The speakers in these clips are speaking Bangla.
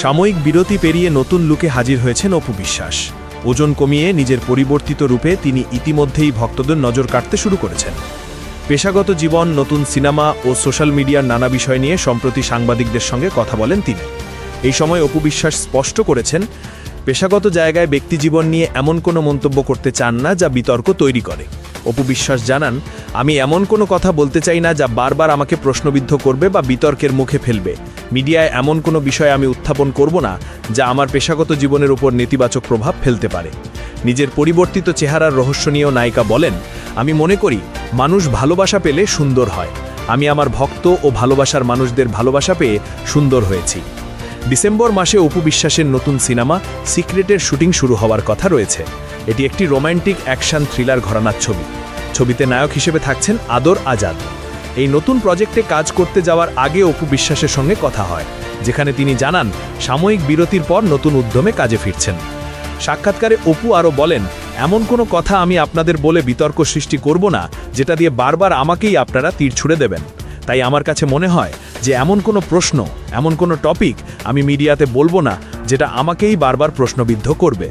সাময়িক বিরতি পেরিয়ে নতুন লুকে হাজির হয়েছেন অপু বিশ্বাস। ওজন কমিয়ে নিজের পরিবর্তিত রূপে তিনি ইতিমধ্যেই ভক্তদের নজর কাটতে শুরু করেছেন। পেশাগত জীবন, নতুন সিনেমা ও সোশ্যাল মিডিয়ার নানা বিষয় নিয়ে সম্প্রতি সাংবাদিকদের সঙ্গে কথা বলেন তিনি। এই সময় অপু বিশ্বাস স্পষ্ট করেছেন, পেশাগত জায়গায় ব্যক্তিজীবন নিয়ে এমন কোনো মন্তব্য করতে চান না যা বিতর্ক তৈরি করে। অপু বিশ্বাস জানান, আমি এমন কোনো কথা বলতে চাই না যা বারবার আমাকে প্রশ্নবিদ্ধ করবে বা বিতর্কের মুখে ফেলবে। মিডিয়ায় এমন কোনো বিষয় আমি উত্থাপন করব না যা আমার পেশাগত জীবনের উপর নেতিবাচক প্রভাব ফেলতে পারে। নিজের পরিবর্তিত চেহারার রহস্য নিয়েও নায়িকা বলেন, আমি মনে করি মানুষ ভালোবাসা পেলে সুন্দর হয়। আমি আমার ভক্ত ও ভালোবাসার মানুষদের ভালোবাসা পেয়ে সুন্দর হয়েছি। ডিসেম্বর মাসে অপু বিশ্বাসের নতুন সিনেমা সিক্রেটের শুটিং শুরু হওয়ার কথা রয়েছে। এটি একটি রোমান্টিক অ্যাকশন থ্রিলার ঘরানার ছবি। ছবিতে নায়ক হিসেবে থাকছেন আদর আজাদ। এই নতুন প্রজেক্টে কাজ করতে যাওয়ার আগে অপু বিশ্বাসের সঙ্গে কথা হয়, যেখানে তিনি জানান, সাময়িক বিরতির পর নতুন উদ্যমে কাজে ফিরছেন। সাক্ষাৎকারে অপু আরও বলেন, এমন কোনো কথা আমি আপনাদের বলে বিতর্ক সৃষ্টি করব না, যেটা দিয়ে বারবার আমাকেই আপনারা তীর ছুড়ে দেবেন। তাই আমার কাছে মনে হয় যে এমন কোনো প্রশ্ন, এমন কোনো টপিক আমি মিডিয়াতে বলব না, যেটা আমাকেই বারবার প্রশ্নবিদ্ধ করবে।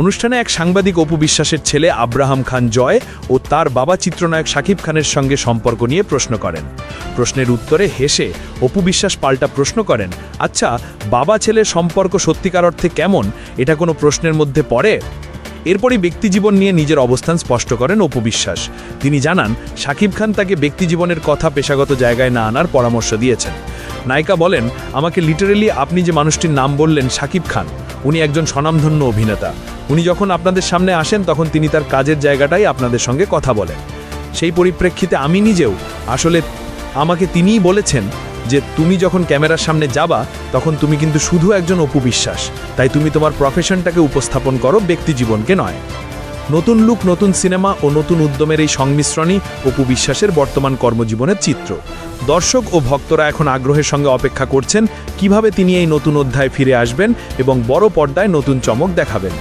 অনুষ্ঠানে এক সাংবাদিক অপু বিশ্বাসের ছেলে আব্রাহাম খান জয় ও তার বাবা চিত্রনায়ক শাকিব খানের সঙ্গে সম্পর্ক নিয়ে প্রশ্ন করেন। প্রশ্নের উত্তরে হেসে অপু বিশ্বাস পাল্টা প্রশ্ন করেন আচ্ছা বাবা ছেলে সম্পর্ক সত্যিকার অর্থে কেমন? এটা কোনো প্রশ্নের মধ্যে পড়ে? এরপরই ব্যক্তিজীবন নিয়ে নিজের অবস্থান স্পষ্ট করেন অপু বিশ্বাস। তিনি জানান শাকিব খান তাকে ব্যক্তিজীবনের কথা পেশাগত জায়গায় না আনার পরামর্শ দিয়েছেন। নায়িকা বলেন, আমাকে লিটারেলি আপনি যে মানুষটির নাম বললেন শাকিব খান, উনি একজন স্বনামধন্য অভিনেতা। উনি যখন আপনাদের সামনে আসেন, তখন তিনি তার কাজের জায়গাটাই আপনাদের সঙ্গে কথা বলেন। সেই পরিপ্রেক্ষিতে আমি নিজেও, আসলে আমাকে তিনিই বলেছেন যে তুমি যখন ক্যামেরার সামনে যাবা, তখন তুমি কিন্তু শুধু একজন অপু বিশ্বাস। তাই তুমি তোমার প্রফেশনটাকে উপস্থাপন করো ব্যক্তিজীবনকে নয়। নতুন লুক নতুন সিনেমা ও নতুন উদ্যমের এই সংমিশ্রণই অপু বিশ্বাসের বর্তমান কর্মজীবনের চিত্র। দর্শক ও ভক্তরা এখন আগ্রহের সঙ্গে অপেক্ষা করছেন কীভাবে তিনি এই নতুন অধ্যায় ফিরে আসবেন এবং বড় পর্দায় নতুন চমক দেখাবেন।